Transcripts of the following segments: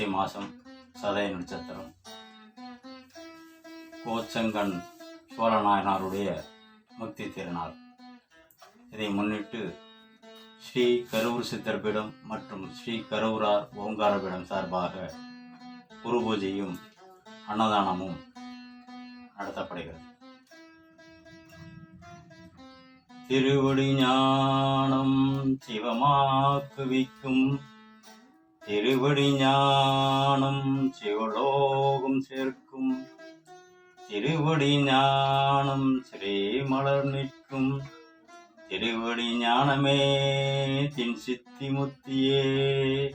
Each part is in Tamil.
மாசி ஆசை மாதம் சதய நட்சத்திரம். கோச்சங்கன் சோழநாயனாருடைய முக்தி திருநாள். இதை முன்னிட்டு ஸ்ரீ கரூர் சித்தர்பீடம் மற்றும் ஸ்ரீ கரூரார் ஓங்காரபீடம் சார்பாக குரு பூஜையும் அன்னதானமும் நடத்தப்படுகிறது. திருவடி ஞானம் சிவமாக்குவிக்கும் திருவடி ஞானம் சிவலோகம் சேர்க்கும். திருவடி ஞானம் ஸ்ரீமலர் நிற்கும். திருவடி ஞானமே தின் சித்தி முத்தியே.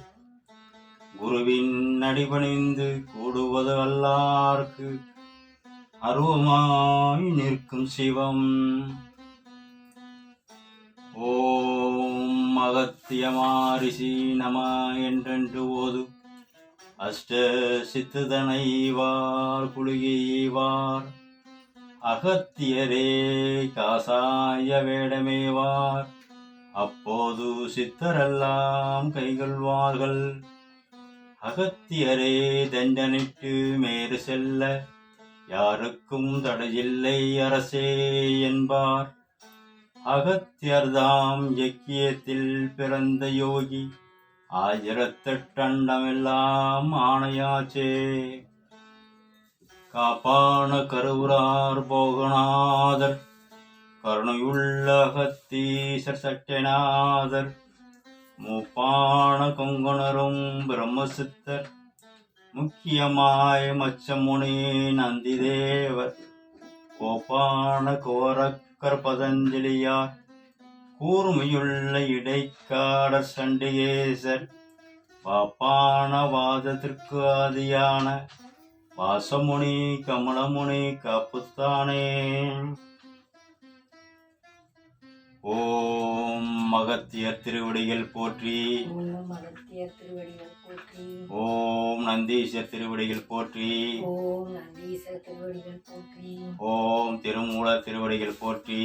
குருவின் அடிபணிந்து கூடுவது அல்லார்க்கு அருவமாய் நிற்கும் சிவம். ஓ அகத்தியமாரிசி நம என்றென்று ஓது. அஷ்ட சித்துதனைவார் குளிகைவார் அகத்தியரே காசாய வேடமேவார். அப்போது சித்தரெல்லாம் கைகொள்வார்கள். அகத்தியரே தண்டனிட்டு மேறு செல்ல யாருக்கும் தடையில்லை அரசே என்பார். அகத்தியர்தாம் யக்கியத்தில் பிறந்த யோகி. ஆயிரத்தெட்டண்டமெல்லாம் ஆணையாச்சே. காப்பான கருவுரார் போகநாதர். கருணையுள்ள அகத்தீசர் சட்டநாதர் மூப்பான கொங்குணரும் பிரம்மசித்தர். முக்கியமாய் மச்சமுனி நந்திதேவர். கோபான கோரக்கர் பதஞ்சலியார் கூர்மையுள்ள இடைக்காடர் சண்டிகேசர் பாப்பான வாதத்திற்கு ஆதியான வாசமுனி கமலமுனி காப்புத்தானே. ஓம் மகத்தியர் திருவடிகள் போற்றி. ஓம் அகத்தியர் திருவடிகள் போற்றி. ஓம் நந்தீசர் திருவடிகள் போற்றி. ஓம் நந்தீசர் திருவடிகள் போற்றி.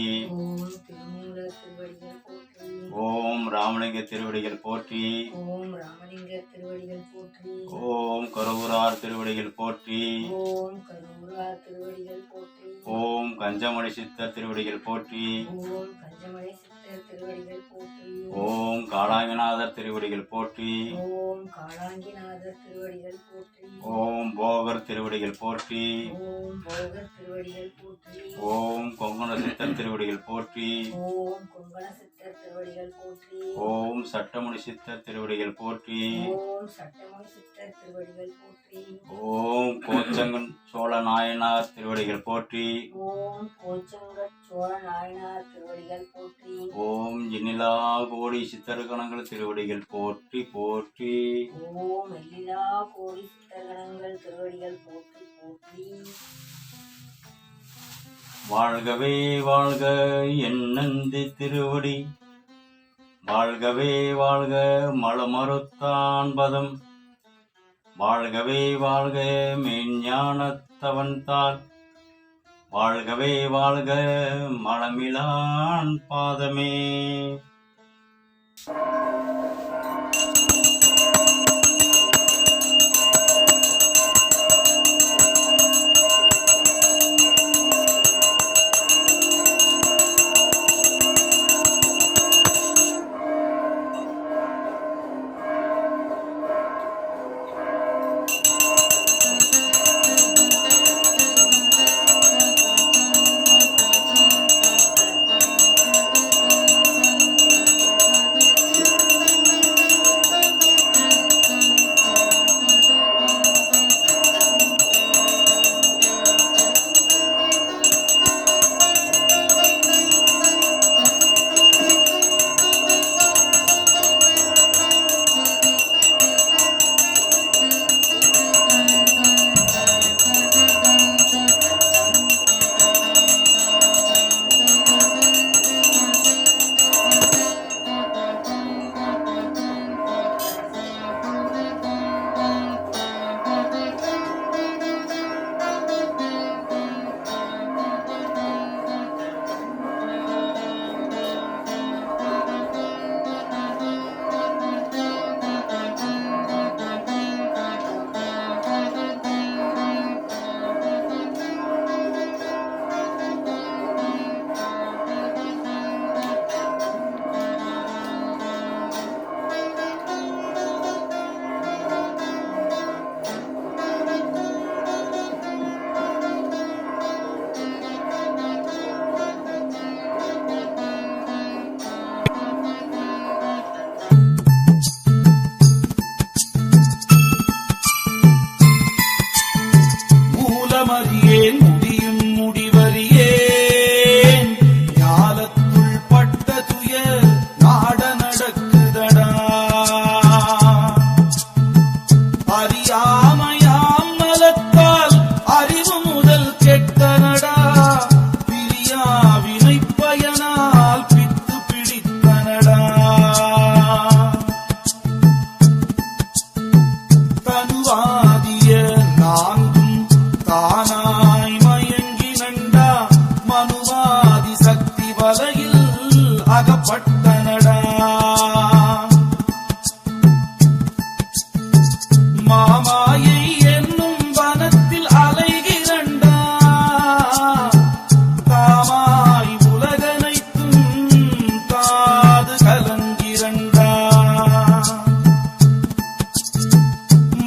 ஓம் திருமூலர் திருவடிகள் போற்றி. ஓம் ராமலிங்க திருவடிகள் போற்றி. ஓம் ராமலிங்கர் திருவடிகள் போற்றி. ஓம் கருவூரார் திருவடிகள் போற்றி. ஓம் கரூரார் திருவடிகள் போற்றி ஓம் கஞ்சமணி சித்தர் திருவடிகள் போற்றி. ஓம் திருவடிகள் போற்றி ஓம் காளாங்கநாதர் திருவடிகள் போற்றி ஓம் காளாங்கிநாதர் திருவடிகள் போற்றி ஓம் போகர் திருவடிகள் போற்றி ஓம் போகர் திருவடிகள் போற்றி ஓம் கொங்கண சித்தர் திருவடிகள் போற்றி ஓம் கொங்கண சித்தர் திருவடிகள் போற்றி ஓம் சட்டமணி சித்தர் திருவடிகள் போற்றி ஓம் சட்டமொழி சித்தர் திருவடிகள் போற்றி ஓம் கோச்சங்கன் சோழ நாயனார் திருவடிகள் போற்றி ஓம் கோச்சங்கட் சோழ நாயனார் திருவடிகள் போற்றி ஓம் எண்ணிலா கோடி சித்தர்கணங்கள் திருவடிகள் போற்றி போற்றி. ஓம் எல்லிலா கோடி சித்தகணங்கள் திருவடிகள் போற்றி போற்றி. வாழ்கவே வாழ்க என் நந்தி திருவடி. வாழ்கவே வாழ்க மலமறுத்தான் பதம் வாழ்கவே வாழ்க மெஞ்ஞானத்தவன் தாள். வாழ்கவே வாழ்க மலமிலான் பாதமே.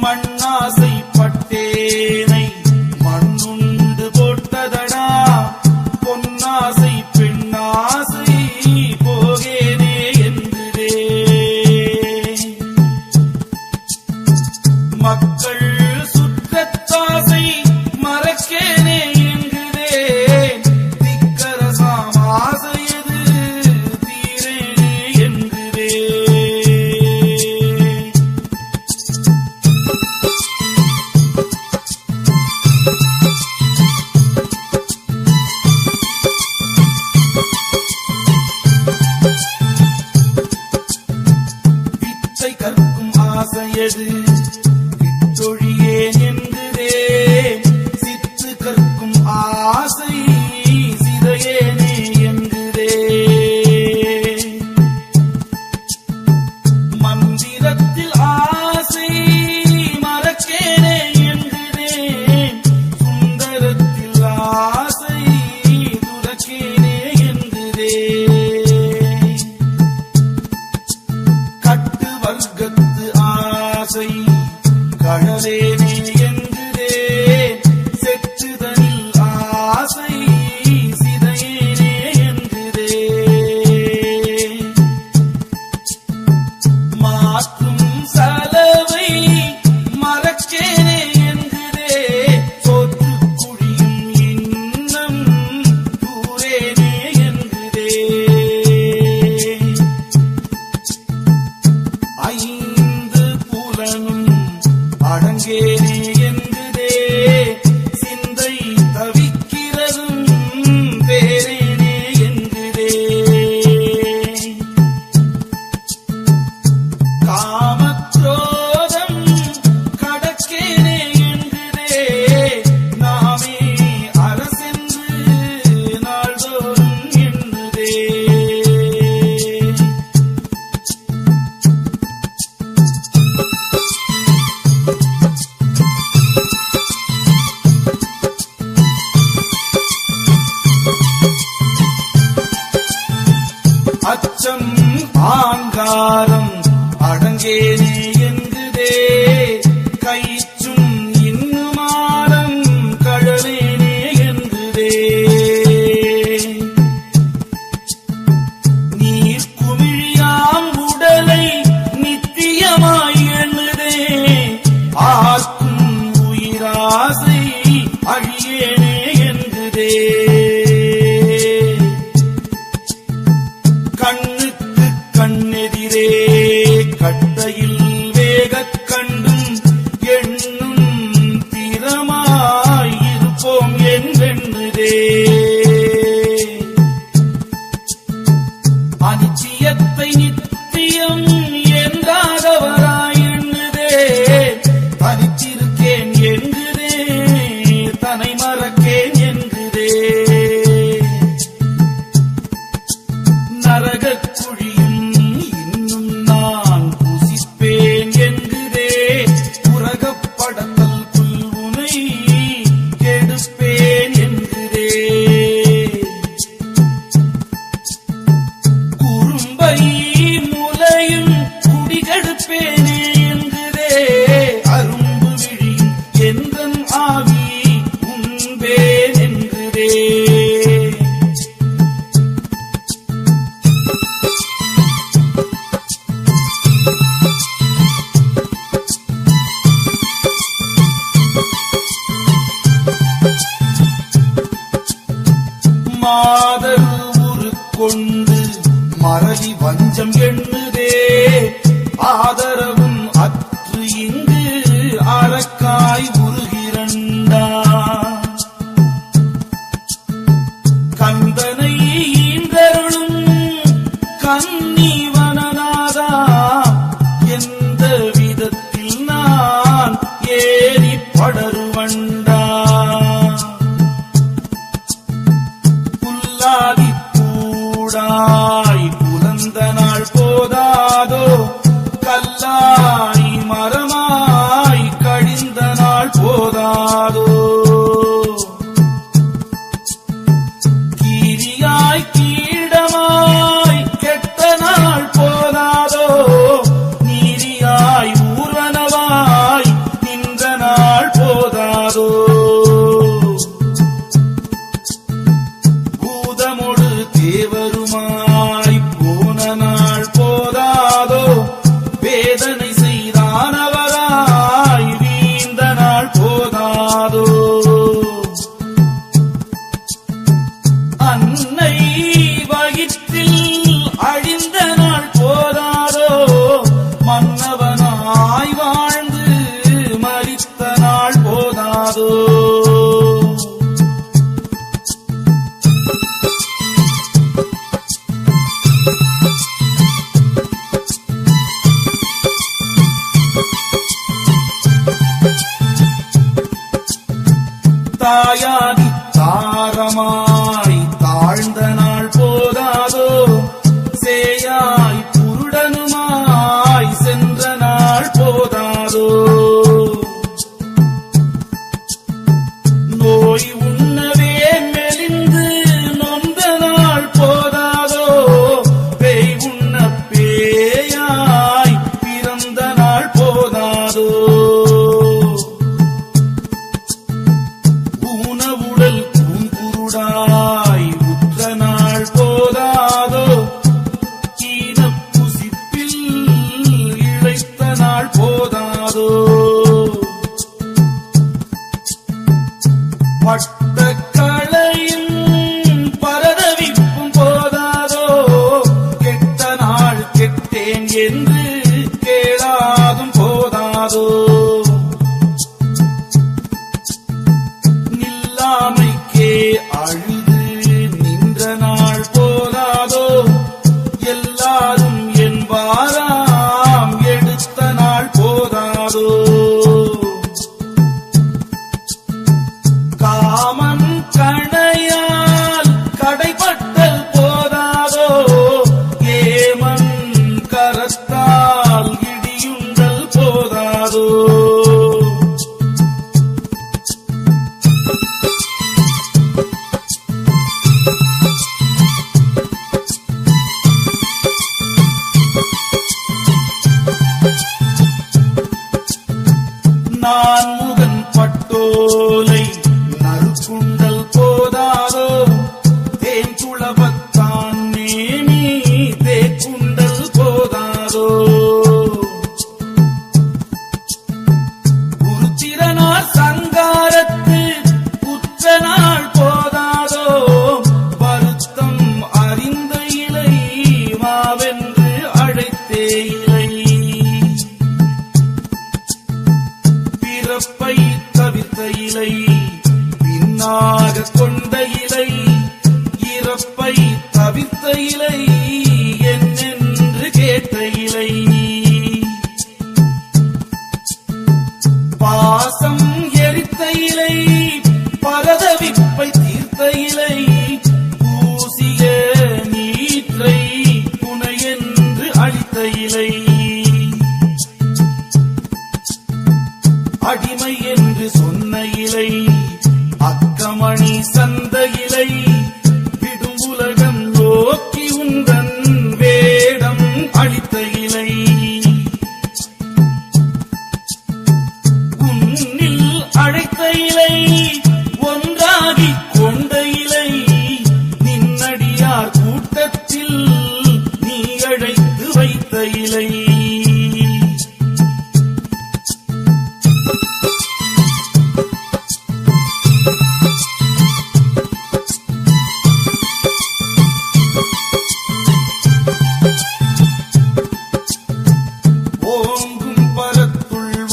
மண்ணாசைப்பட்டே அடங்கேனே ஆங்காரம் அடங்கேனே you பூடாய் புலந்த நாள் போதாதோ? யாரும் என்பாரா? நான் முகன் பட்டோன். கொண்ட இலை இறப்பை தவித்த இலை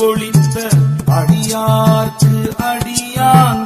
ஒளிந்த அடியார்க்கு அடியான்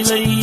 இல்லை